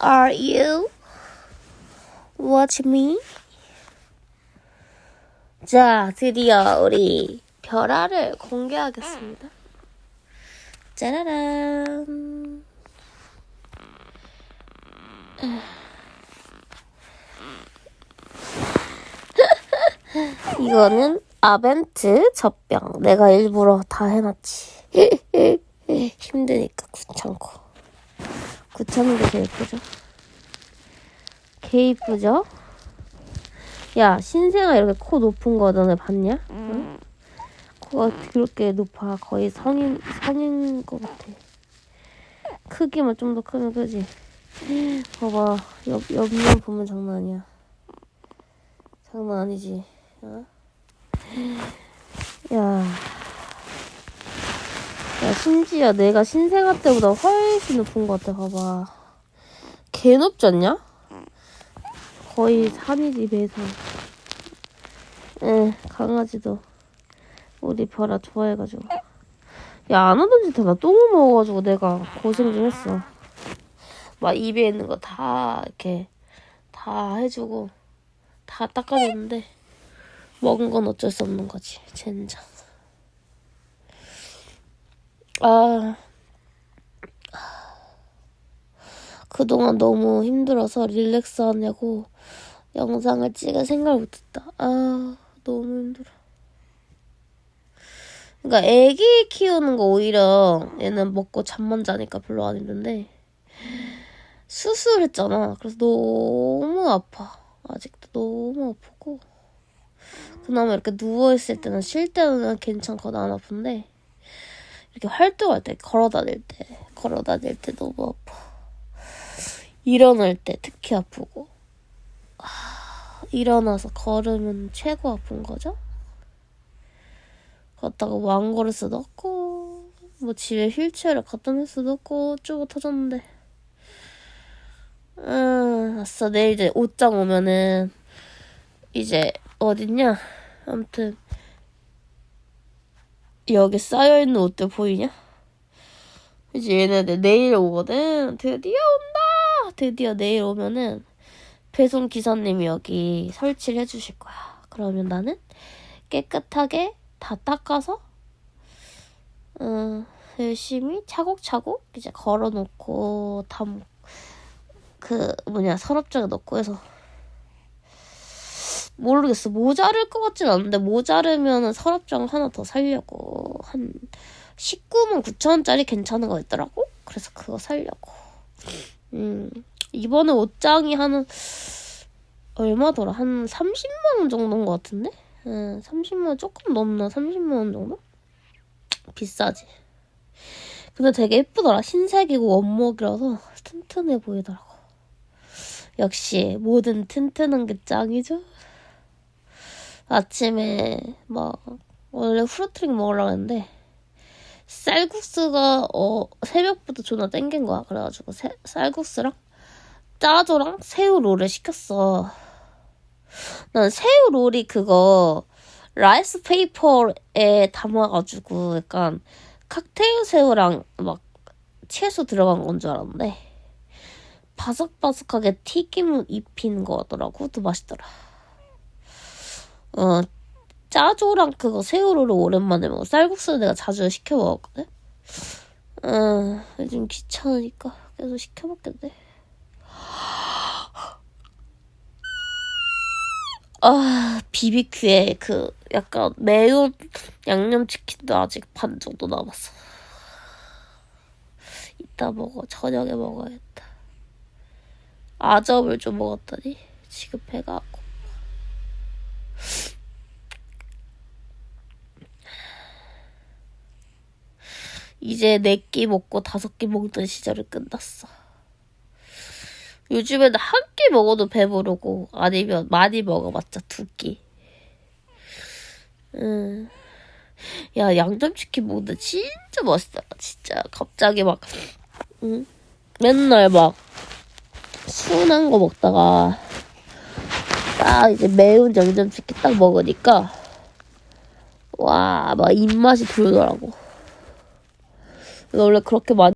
are you? Watch me? 자, 드디어 우리 별알을 공개하겠습니다. 짜라란. 이거는 아벤트 젖병. 내가 일부러 다 해놨지. 힘드니까 귀찮고. 게 제일 예쁘죠? 개 이쁘죠? 야, 신생아 이렇게 코 높은 거 너네 봤냐? 응? 코가 그렇게 높아. 거의 성인, 성인 것 같아. 크기만 좀 더 크면 그지? 봐봐. 옆, 옆면 보면 장난 아니야. 장난 아니지. 어? 야. 야, 심지어 내가 신생아 때보다 훨씬 높은 것 같아, 봐봐. 개 높지 않냐? 거의 산이지, 배산. 에, 강아지도 우리 별아 좋아해가지고. 야, 안 하던 짓나 똥을 먹어가지고 내가 고생 좀 했어. 막 입에 있는 거 다 이렇게 다 해주고 다 닦아줬는데 먹은 건 어쩔 수 없는 거지, 젠장. 아, 그동안 너무 힘들어서 릴렉스 하냐고 영상을 찍을 생각을 못했다. 아, 너무 힘들어. 그러니까 애기 키우는 거 오히려 얘는 먹고 잠만 자니까 별로 안 힘든데 수술했잖아. 그래서 너무 아파. 아직도 너무 아프고 그나마 이렇게 누워있을 때는 쉴 때는 괜찮거나 안 아픈데 이렇게 활동할 때 걸어 다닐 때 걸어 다닐 때 너무 아파. 일어날 때 특히 아프고 아, 일어나서 걸으면 최고 아픈 거죠. 갔다가 왕거르스 넣고 뭐 집에 휠체어를 갖다 낼 수도 없고 어쩌고 터졌는데 음 아싸 내일 이제 옷장 오면은 이제 어딨냐 아무튼 여기 쌓여있는 옷들 보이냐? 이제 얘네들 내일 오거든. 드디어 온다! 드디어 내일 오면은 배송 기사님이 여기 설치를 해주실 거야. 그러면 나는 깨끗하게 다 닦아서 음, 열심히 차곡차곡 이제 걸어놓고 담 그 뭐냐 서랍장에 넣고 해서 모르겠어 모자랄 것 같진 않은데 모자르면 서랍장 하나 더 살려고 한 19만 9천 원짜리 괜찮은 거 있더라고 그래서 그거 살려고 음 이번에 옷장이 한 얼마더라 한 30만 원 정도인 것 같은데 응, 30만 원 조금 넘나 30만 원 정도? 비싸지. 근데 되게 예쁘더라. 흰색이고 원목이라서 튼튼해 보이더라고. 역시 뭐든 튼튼한 게 짱이죠. 아침에 막 원래 후루트링 먹으려고 했는데 쌀국수가 어 새벽부터 존나 땡긴 거야. 그래가지고 새, 쌀국수랑 짜조랑 새우 롤을 시켰어. 난 새우 롤이 그거 라이스 페이퍼에 담아가지고 약간 칵테일 새우랑 막 채소 들어간 건 줄 알았는데 바삭바삭하게 튀김 입힌 거더라고. 또 맛있더라. 어 짜조랑 그거 새우를 오랜만에 먹어. 쌀국수는 내가 자주 시켜 먹었거든. 어 요즘 귀찮으니까 계속 시켜 먹겠네. 아, 비비큐에 그 약간 매운 양념치킨도 아직 반 정도 남았어. 이따 먹어. 저녁에 먹어야겠다. 아점을 좀 먹었더니 지금 배가 이제 네 끼 먹고 다섯 끼 먹던 시절을 끝났어. 요즘에는 한끼 먹어도 배부르고 아니면 많이 먹어봤자 두 끼. 음. 야 양념치킨 먹는데 진짜 맛있다. 진짜 갑자기 막 응? 맨날 막 순한 거 먹다가 딱 이제 매운 양념치킨 딱 먹으니까 와 막 입맛이 돌더라고. 원래 그렇게 많이